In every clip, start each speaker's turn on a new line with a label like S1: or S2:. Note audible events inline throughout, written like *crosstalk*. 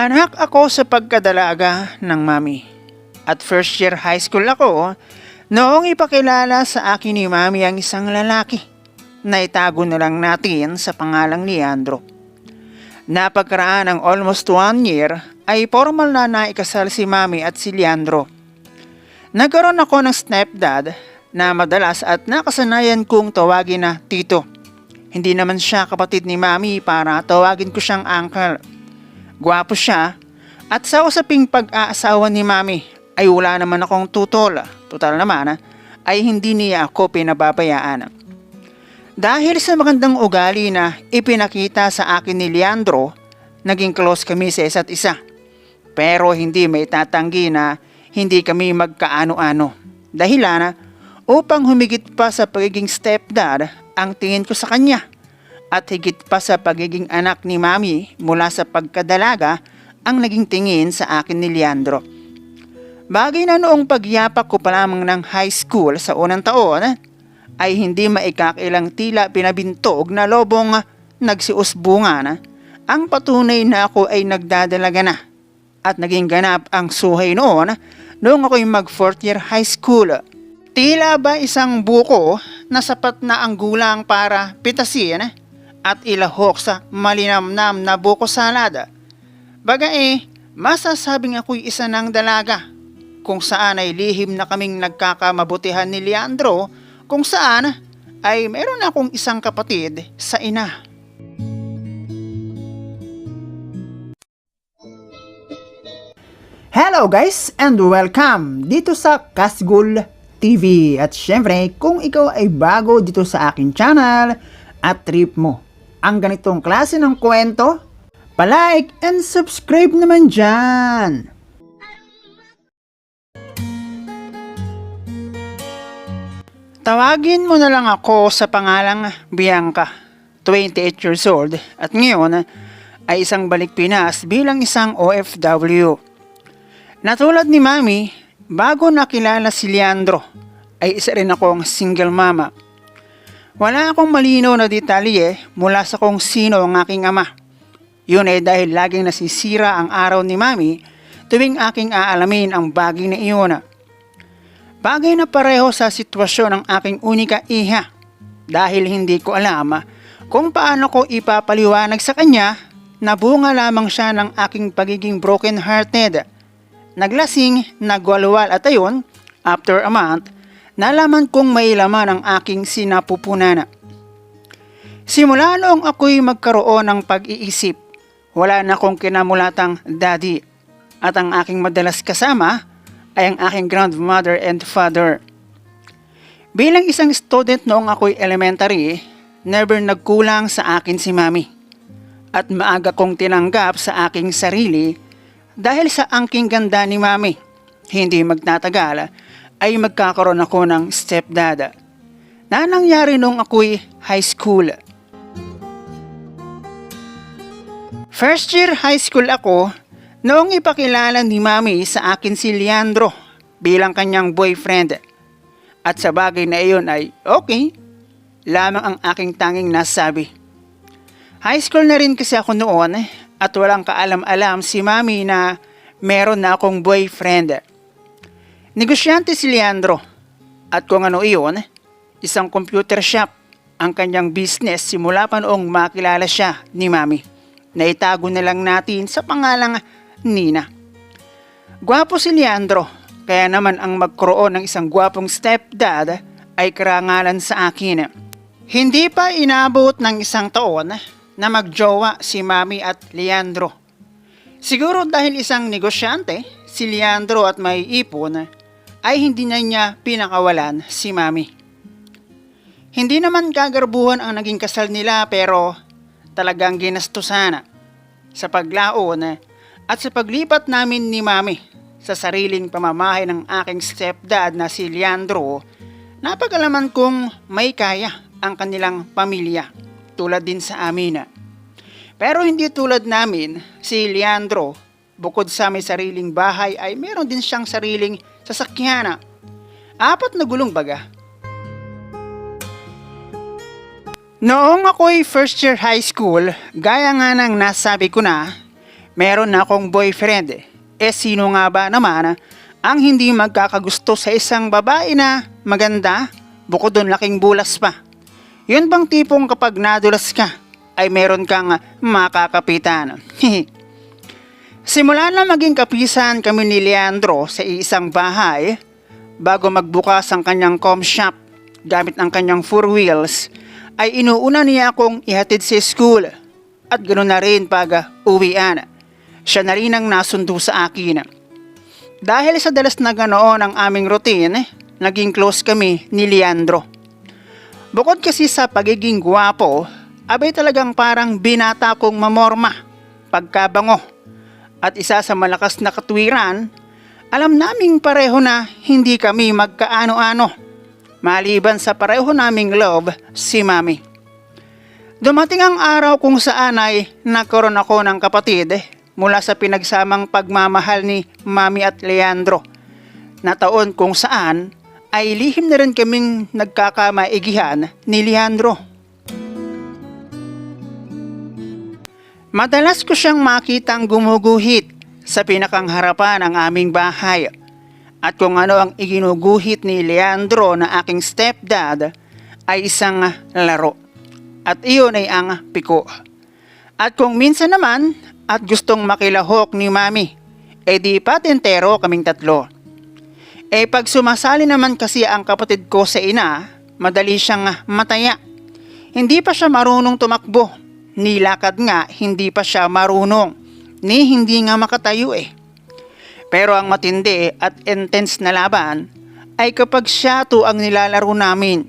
S1: Anak ako sa pagkadalaga ng mami. At first year high school ako noong ipakilala sa akin ni mami ang isang lalaki na itago na lang natin sa pangalang Leandro. Napagkaraan ng almost one year ay formal na naikasal si mami at si Leandro. Nagkaroon ako ng stepdad na madalas at nakasanayan kong tawagin na tito. Hindi naman siya kapatid ni mami para tawagin ko siyang uncle. Gwapo siya at sa usaping pag-aasawa ni mami ay wala naman akong tutol. Total naman ay hindi niya ako pinababayaan. Dahil sa magandang ugali na ipinakita sa akin ni Leandro, naging close kami sa isa't isa. Pero hindi may tatanggi na hindi kami magkaano-ano. Dahilan upang humigit pa sa pagiging stepdad ang tingin ko sa kanya at higit pa sa pagiging anak ni Mami mula sa pagkadalaga ang naging tingin sa akin ni Leandro. Bagay na noong pagyapak ko pa lamang ng high school sa unang taon ay hindi maikakilang tila pinabintog na lobong nagsiusbunga na ang patunay na ako ay nagdadalaga na at naging ganap ang suhay noon noong ako'y mag fourth year high school. Tila ba isang buko na sapat na ang gulang para pitasin at ilahok sa malinamnam na buko salad. Baga eh, masasabing ako'y isa ng dalaga kung saan ay lihim na kaming nagkakamabutihan ni Leandro kung saan ay meron akong isang kapatid sa ina. Hello guys and welcome dito sa Kasgul TV. At syempre, kung ikaw ay bago dito sa akin channel at trip mo ang ganitong klase ng kwento, palike and subscribe naman dyan. Tawagin mo na lang ako sa pangalang Bianca, 28 years old at ngayon ay isang balik Pinas bilang isang OFW. Natulad ni Mami, bago nakilala si Leandro, ay isa rin akong single mama. Wala akong malinaw na detalye mula sa kung sino ang aking ama. Yun ay dahil laging nasisira ang araw ni Mami tuwing aking aalamin ang bagay na iyon. Bagay na pareho sa sitwasyon ng aking unika iha dahil hindi ko alam kung paano ko ipapaliwanag sa kanya na bunga lamang siya ng aking pagiging broken hearted. Naglasing, nagwalwal at ayon, after a month, nalaman kong may laman ang aking sinapupunan. Simula noong ako'y magkaroon ng pag-iisip, wala na akong kinamulatang daddy at ang aking madalas kasama ay ang aking grandmother and father. Bilang isang student noong ako'y elementary, never nagkulang sa akin si mami. At maaga kong tinanggap sa aking sarili dahil sa angking ganda ni mami. Hindi magtatagal ay magkakaroon ako ng stepdad na nangyari nung ako'y high school. First year high school ako noong ipakilala ni Mami sa akin si Leandro bilang kanyang boyfriend. At sa bagay na iyon ay okay, lamang ang aking tanging nasabi. High school na rin kasi ako noon at walang kaalam-alam si Mami na meron na akong boyfriend. Negosyante si Leandro at kung ano iyon, isang computer shop ang kanyang business simula pa noong makilala siya ni Mami. Naitago na lang natin sa pangalang Nina. Gwapo si Leandro, kaya naman ang magkaroon ng isang gwapong stepdad ay karangalan sa akin. Hindi pa inabot ng isang taon na magjowa si Mami at Leandro. Siguro dahil isang negosyante, si Leandro at may ipon, ay hindi na niya pinakawalan si Mami. Hindi naman kagarbuhan ang naging kasal nila pero talagang ginastusan sa paglaon at sa paglipat namin ni Mami sa sariling pamamahay ng aking stepdad na si Leandro, napagalaman kong may kaya ang kanilang pamilya tulad din sa amin. Pero hindi tulad namin, si Leandro, bukod sa may sariling bahay ay meron din siyang sariling sasakyan. Apat na gulong baga. Noong ako'y first year high school, gaya nga ng nasabi ko na, Meron na akong boyfriend. Eh sino nga ba naman ang hindi magkakagusto sa isang babae na maganda, bukod doon laking bulas pa. Yun bang tipong kapag nadulas ka, ay meron kang makakapitan. *laughs* Simula na maging kapisan kami ni Leandro sa isang bahay, bago magbukas ang kanyang com shop gamit ang kanyang four wheels, ay inuuna niya akong ihatid sa school at ganoon na rin pag uwian. Siya na rin ang nasundo sa akin. Dahil sa dalas na ganoon ang aming routine, naging close kami ni Leandro. Bukod kasi sa pagiging gwapo, abay talagang parang binata kong mamorma, pagkabango. At isa sa malakas na katwiran, alam naming pareho na hindi kami magkaano-ano. Maliban sa pareho naming love, si Mami. Dumating ang araw kung saan ay nagkaroon ako ng kapatid mula sa pinagsamang pagmamahal ni Mami at Leandro na taon kung saan ay lihim na rin kaming nagkakamaigihan ni Leandro. Madalas ko siyang makitang gumuguhit sa pinakang harapan ng aming bahay. At kung ano ang iginuguhit ni Leandro na aking stepdad ay isang laro. At iyon ay ang piko. At kung minsan naman at gustong makilahok ni Mami, eh di patentero kaming tatlo. Eh pag sumasali naman kasi ang kapatid ko sa ina, madali siyang mataya. Hindi pa siya marunong tumakbo. Nilakad nga, hindi pa siya marunong. Ni hindi nga makatayo eh. Pero ang matindi at intense na laban ay kapag siya to ang nilalaro namin.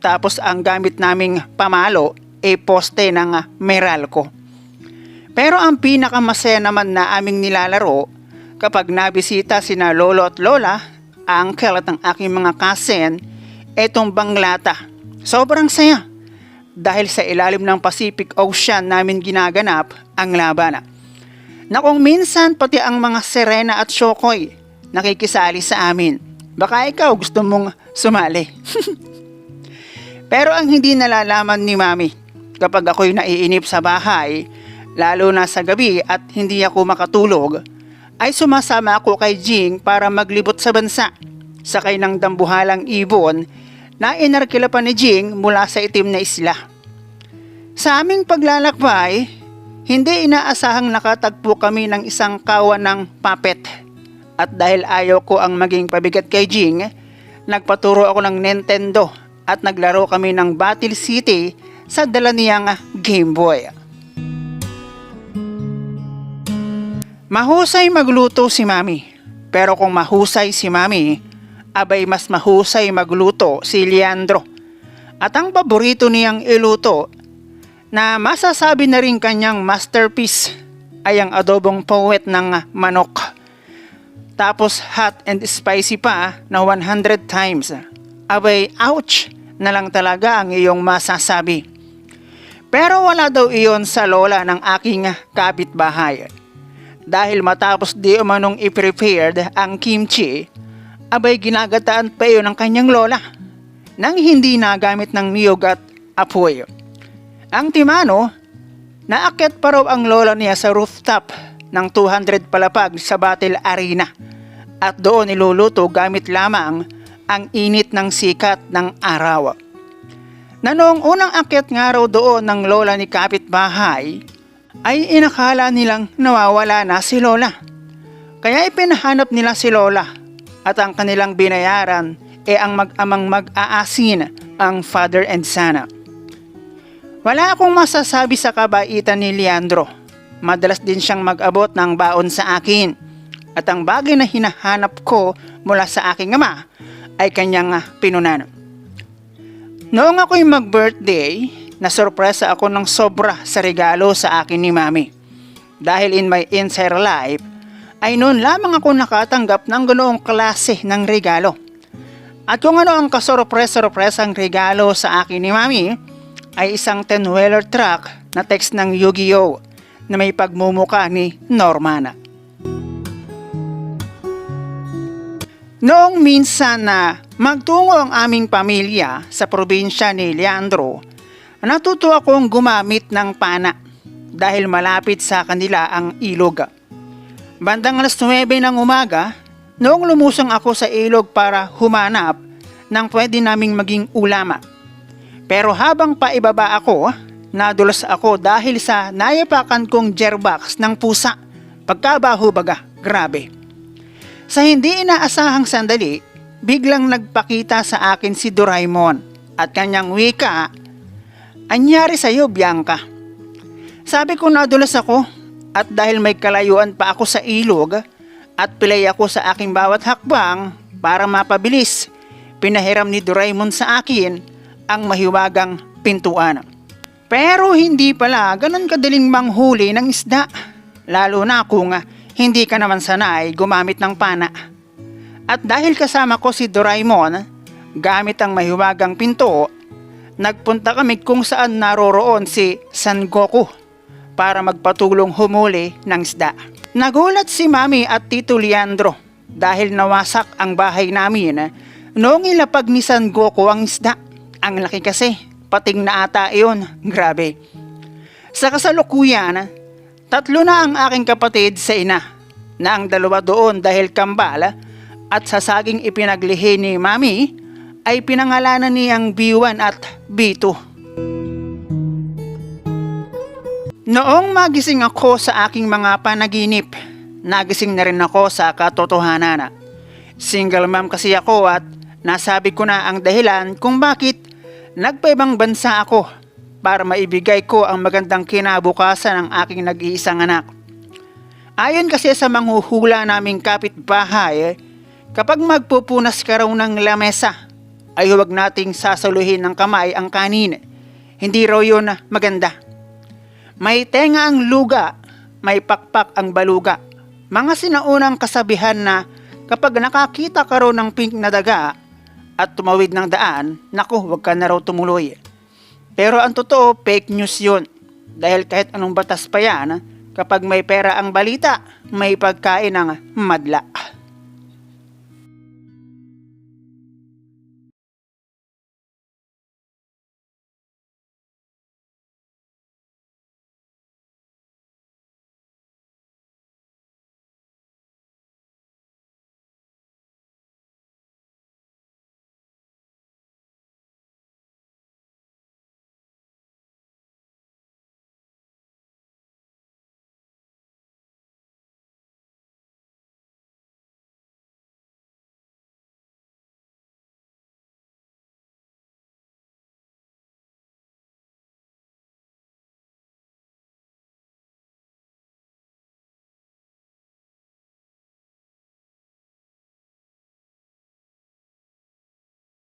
S1: Tapos ang gamit naming pamalo ay poste ng Meralco. Pero ang pinakamasaya naman na aming nilalaro kapag nabisita sina lolo at lola, uncle at ang aking mga cousin, etong banglata. Sobrang saya dahil sa ilalim ng Pacific Ocean namin ginaganap ang laban. Na kung minsan pati ang mga Serena at Shokoy nakikisali sa amin. Baka ikaw gusto mong sumali. *laughs* Pero ang hindi nalalaman ni Mami, kapag ako'y naiinip sa bahay, lalo na sa gabi at hindi ako makatulog, ay sumasama ako kay Jing para maglibot sa bansa. Sakay ng dambuhalang ibon na inarkila pa ni Jing mula sa itim na isla. Sa aming paglalakbay, hindi inaasahang nakatagpo kami ng isang kawan ng papet. At dahil ayaw ko ang maging pabigat kay Jing, nagpaturo ako ng Nintendo at naglaro kami ng Battle City sa dala niyang Game Boy. Mahusay magluto si Mami. Pero kung mahusay si Mami, abay mas mahusay magluto si Leandro. At ang paborito niyang iluto na masasabi na rin kanyang masterpiece ay ang adobong poet ng manok. Tapos hot and spicy pa na 100 times. Abay, ouch na lang talaga ang iyong masasabi. Pero wala daw iyon sa lola ng aking kapitbahay. Dahil matapos di umanong i-prepared ang kimchi, abay ginagataan pa iyon ng kanyang lola nang hindi nagamit ng niyog at apoy. Ang timano, naakyat pa raw ang lola niya sa rooftop ng 200 palapag sa Battle Arena at doon niluluto gamit lamang ang init ng sikat ng araw. Na noong unang akyat nga raw doon ng lola ni kapitbahay, ay inakala nilang nawawala na si lola. Kaya ipinahanap nila si lola at ang kanilang binayaran e ang mag-amang mag-aasin ang father and son. Wala akong masasabi sa kabaitan ni Leandro. Madalas din siyang mag-abot ng baon sa akin. At ang bagay na hinahanap ko mula sa aking ama ay kanyang pinunan. Noong ako'y mag-birthday, nasurpresa ako ng sobra sa regalo sa akin ni Mami. Dahil in my entire life, ay noon lamang ako nakatanggap ng ganoong klase ng regalo. At kung ano ang kasorpresa-sorpresang regalo sa akin ni Mami, ay isang 10-wheeler truck na text ng Yu-Gi-Oh! na may pagmumuka ni Norman. Noong minsan na magtungo ang aming pamilya sa probinsya ni Leandro, natuto akong gumamit ng pana. dahil malapit sa kanila ang ilog. Bandang alas 9 ng umaga, noong lumusong ako sa ilog para humanap ng pwede naming maging ulama. Pero habang paibaba ako, nadulas ako dahil sa nayapakan kong jerbox ng pusa. Pagkabaho baga, grabe. Sa hindi inaasahang sandali, biglang nagpakita sa akin si Doraemon at kanyang wika, Anyari sa'yo, Bianca. Sabi ko nadulas ako at dahil may kalayuan pa ako sa ilog at pilay ako sa aking bawat hakbang para mapabilis, pinahiram ni Doraemon sa akin ang mahiwagang pintuan. Pero hindi pala ganun kadaling manghuli ng isda, lalo na kung hindi ka naman sanay gumamit ng pana. At dahil kasama ko si Doraemon, gamit ang mahiwagang pinto, nagpunta kami kung saan naroroon si San Goku para magpatulong humuli ng isda. Nagulat si Mami at Tito Leandro dahil nawasak ang bahay namin noong ilapag ni San Goku ang isda. Ang laki kasi, pating na ata iyon. Grabe. Sa kasalukuyan, tatlo na ang aking kapatid sa ina na ang dalawa doon dahil kambal at sa saging ipinaglihi ni Mami ay pinangalanan niyang B1 at B2. Noong magising ako sa aking mga panaginip, nagising na rin ako sa katotohanan. Single mom kasi ako at nasabi ko na ang dahilan kung bakit nagpaibang bansa ako para maibigay ko ang magandang kinabukasan ng aking nag-iisang anak. Ayon kasi sa manghuhula naming kapitbahay, kapag magpupunas ka raw ng lamesa, ay huwag nating sasaluhin ng kamay ang kanin. Hindi raw yun maganda. May tenga ang luga, may pakpak ang baluga. Mga sinaunang kasabihan na kapag nakakita ka raw ng pink na daga at tumawid ng daan, naku, huwag ka na raw tumuloy. Pero ang totoo, fake news yun. Dahil kahit anong batas pa yan, kapag may pera ang balita, may pagkain ng madla.